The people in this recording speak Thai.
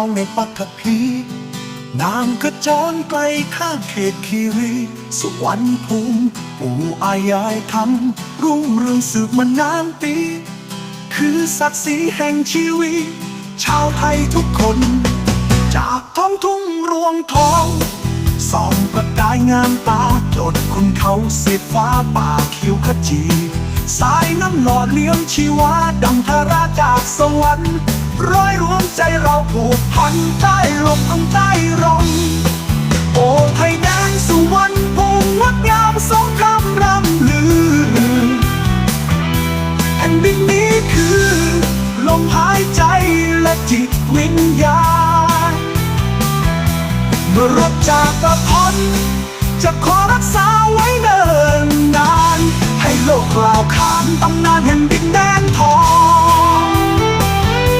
องในปัทภีนางกระจรไกลข้ามเขตคีรีสุวรรณภูมิปู่อายายทำรุ่งเรืองสืบมานานปี คือศักดิ์ศรีแห่งชีวิต ชาวไทยทุกคน จากท้องทุ่งรวงทองสองประกายงามตาจดคุณเขาเสีฟ้าป่าเขียวขจี สายน้ำหล่อเลี้ยงชีวาดังทาราจากสวรรค์ ร้อยรวมใจเราผูกพันใต้ลมอังใต้ร่มโอ้ไทยแดนสุวรรณภูมิงดงามสงครามรำลือแผ่นดินนี้คือ ลมหายใจและจิตวิญญาณเมื่อรบจากกระพนจะขอรักษาไว้เนิ่นนาน ให้โลกกล่าวขานตำนานแห่งดินแดนทอง